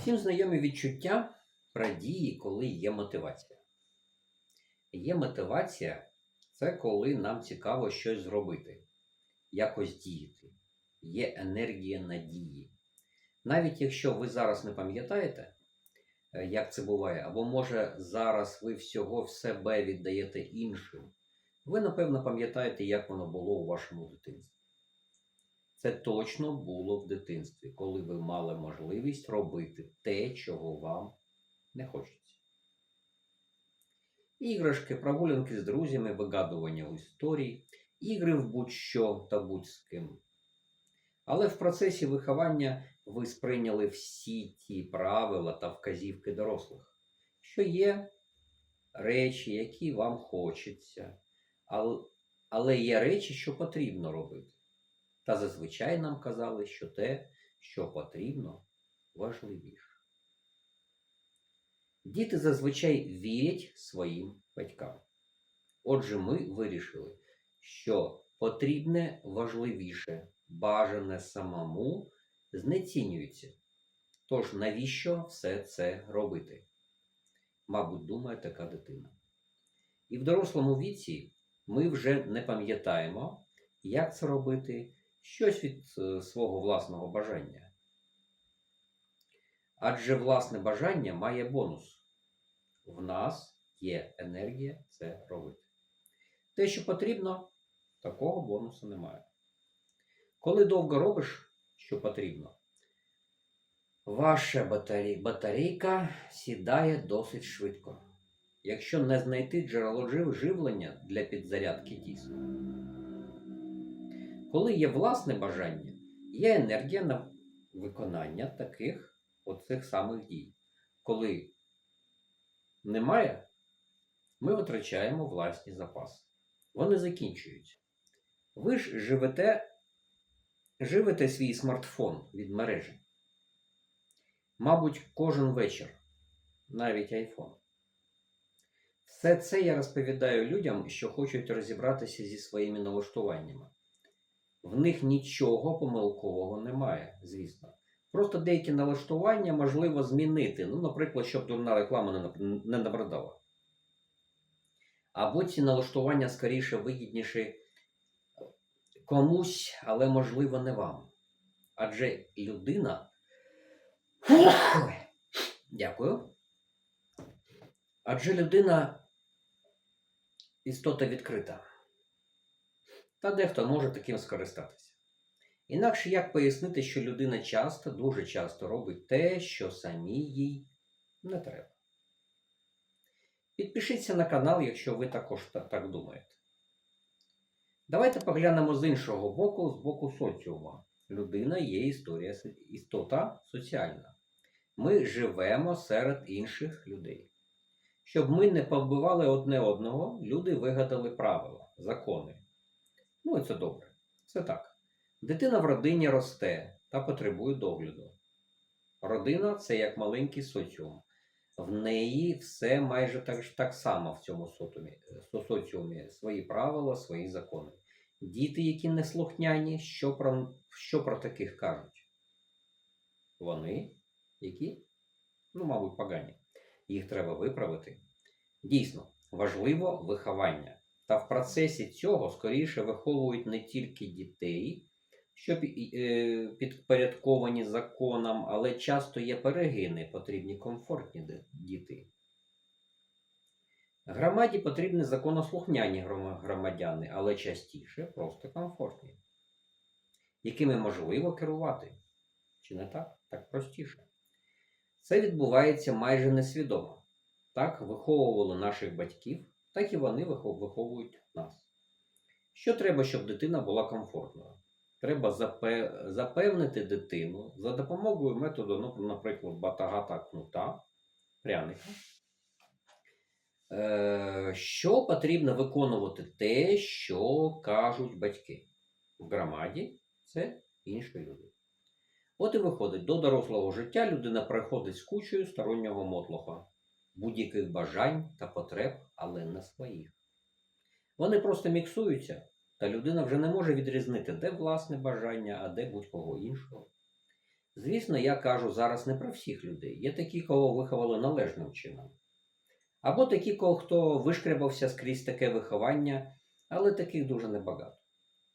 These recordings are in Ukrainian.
Всім знайомі відчуття про дії, коли є мотивація. Є мотивація це коли нам цікаво щось зробити, якось діяти. Є енергія надії. Навіть якщо ви зараз не пам'ятаєте, е, як це буває, або може зараз ви всього в себе віддаєте іншим, ви напевно пам'ятаєте, як воно було у вашому дитинстві. Це точно було в дитинстві, коли ви мали можливість робити те, чого вам не хочеться. Іграшки, прогулянки з друзями, вигадування у історії, ігри в будь-що та будь-з ким. Але в процесі виховання ви сприйняли всі ті правила та вказівки дорослих, що є речі, які вам хочеться, але є речі, що потрібно робити. Та зазвичай нам казали, що те, що потрібно, важливіше. Діти зазвичай вірять своїм батькам. Отже, ми вирішили, що потрібне важливіше, бажане самому, знецінюється. Тож навіщо все це робити? Мабуть, думає така дитина. І в дорослому віці ми вже не пам'ятаємо, як це робити, щось від е, свого власного бажання. Адже власне бажання має бонус. В нас є енергія це робити. Те, що потрібно, такого бонусу немає. Коли довго робиш, що потрібно, ваша батарей- батарейка сідає досить швидко. Якщо не знайти джерело жив- живлення для підзарядки тісу. Коли є власне бажання, є енергія на виконання таких оцих самих дій. Коли немає, ми витрачаємо власні запаси. Вони закінчуються. Ви ж живете, живете свій смартфон від мережі. Мабуть, кожен вечір, навіть айфон. Все це я розповідаю людям, що хочуть розібратися зі своїми налаштуваннями. В них нічого помилкового немає, звісно. Просто деякі налаштування можливо змінити. Ну, наприклад, щоб дурна реклама не набридала. Або ці налаштування скоріше вигідніші комусь, але можливо не вам. Адже людина. Дякую. Адже людина істота відкрита. Та дехто може таким скористатися. Інакше як пояснити, що людина часто, дуже часто робить те, що самій їй не треба. Підпишіться на канал, якщо ви також так думаєте. Давайте поглянемо з іншого боку, з боку соціума. Людина є історія, істота соціальна. Ми живемо серед інших людей. Щоб ми не повбивали одне одного, люди вигадали правила, закони. Ну і це добре. Це так. Дитина в родині росте та потребує догляду. Родина це як маленький соціум. В неї все майже так, так само в цьому соціумі, соціумі. Свої правила, свої закони. Діти, які не слухняні, що про, що про таких кажуть? Вони, які, ну, мабуть, погані. Їх треба виправити. Дійсно, важливо виховання. Та в процесі цього скоріше виховують не тільки дітей, що е, підпорядковані законам, але часто є перегини, потрібні комфортні діти. Громаді потрібні законослухняні громадяни, але частіше просто комфортні, якими можливо керувати. Чи не так? Так простіше. Це відбувається майже несвідомо. Так виховували наших батьків, так і вони виховують нас. Що треба, щоб дитина була комфортною? Треба запевнити дитину за допомогою методу, ну, наприклад, батагата кнута, пряника, е, що потрібно виконувати те, що кажуть батьки. В громаді це інші люди. От і виходить, до дорослого життя людина приходить з кучою стороннього мотлоха, будь-яких бажань та потреб, але не своїх. Вони просто міксуються, та людина вже не може відрізнити, де власне бажання, а де будь-кого іншого. Звісно, я кажу зараз не про всіх людей. Є такі, кого виховали належним чином. Або такі, кого хто вишкребався скрізь таке виховання, але таких дуже небагато.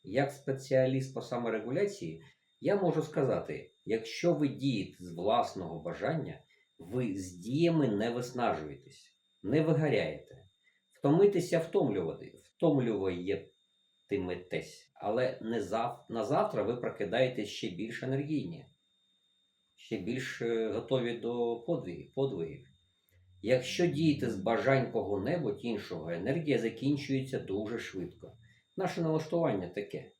Як спеціаліст по саморегуляції, я можу сказати, якщо ви дієте з власного бажання, ви з діями не виснажуєтесь, не вигоряєте. Втомитися втомлювати, втомлюєтеметесь, але не зав... на завтра ви прокидаєтесь ще більш енергійні, ще більш е, готові до подвигів. подвигів. Якщо діяти з бажань кого-небудь іншого, енергія закінчується дуже швидко. Наше налаштування таке.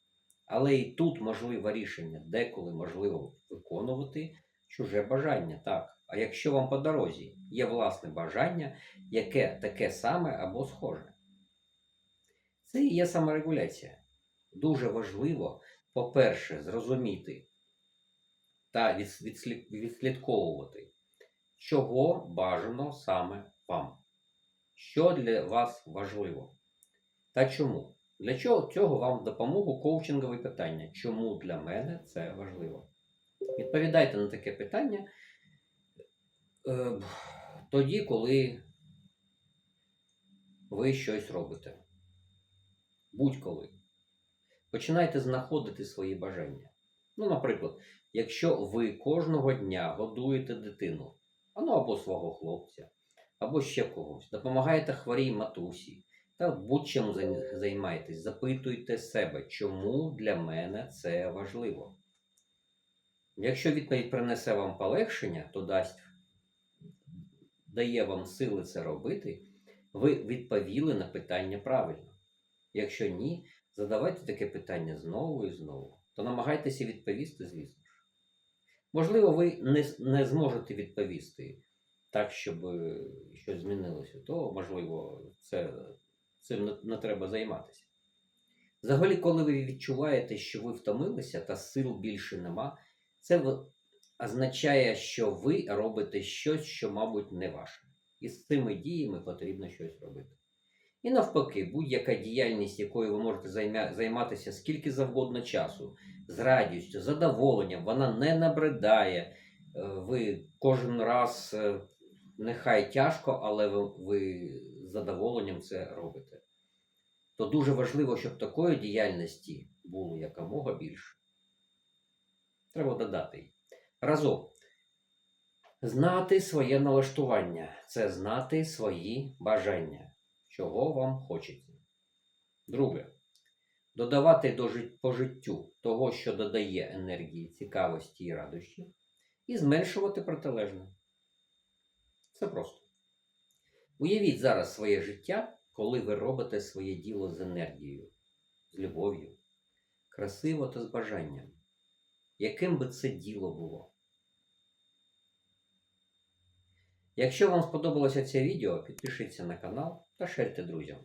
Але і тут можливе рішення, деколи можливо виконувати чуже бажання, так. А якщо вам по дорозі є власне бажання, яке таке саме або схоже. Це і є саморегуляція. Дуже важливо, по-перше, зрозуміти та відслідковувати, чого бажано саме вам. Що для вас важливо? Та чому? Для чого цього вам допомогу коучингове питання? Чому для мене це важливо? Відповідайте на таке питання тоді, коли ви щось робите. Будь-коли. Починайте знаходити свої бажання. Ну, наприклад, якщо ви кожного дня годуєте дитину, ну або свого хлопця, або ще когось, допомагаєте хворій матусі, та будь-чим займаєтесь, запитуйте себе, чому для мене це важливо. Якщо відповідь принесе вам полегшення, то дасть, дає вам сили це робити, ви відповіли на питання правильно. Якщо ні, задавайте таке питання знову і знову, то намагайтеся відповісти, звісно ж. Можливо, ви не, не зможете відповісти так, щоб е, щось змінилося, то, можливо, це, цим не, не треба займатися. Взагалі, коли ви відчуваєте, що ви втомилися та сил більше нема, це означає, що ви робите щось, що, мабуть, не ваше. І з цими діями потрібно щось робити. І навпаки, будь-яка діяльність, якою ви можете займатися скільки завгодно часу, з радістю, задоволенням, вона не набридає. Е, Ви кожен раз, е, нехай тяжко, але ви, ви з задоволенням це робите. То дуже важливо, щоб такої діяльності було якомога більше. Треба додати. їй. Разом. Знати своє налаштування це знати свої бажання, чого вам хочеться. Друге. Додавати до жит- по життю того, що додає енергії, цікавості і радощі, і зменшувати протилежне. Все просто. Уявіть зараз своє життя, коли ви робите своє діло з енергією, з любов'ю, красиво та з бажанням. Яким би це діло було? Якщо вам сподобалося це відео, підпишіться на канал та шерте друзям.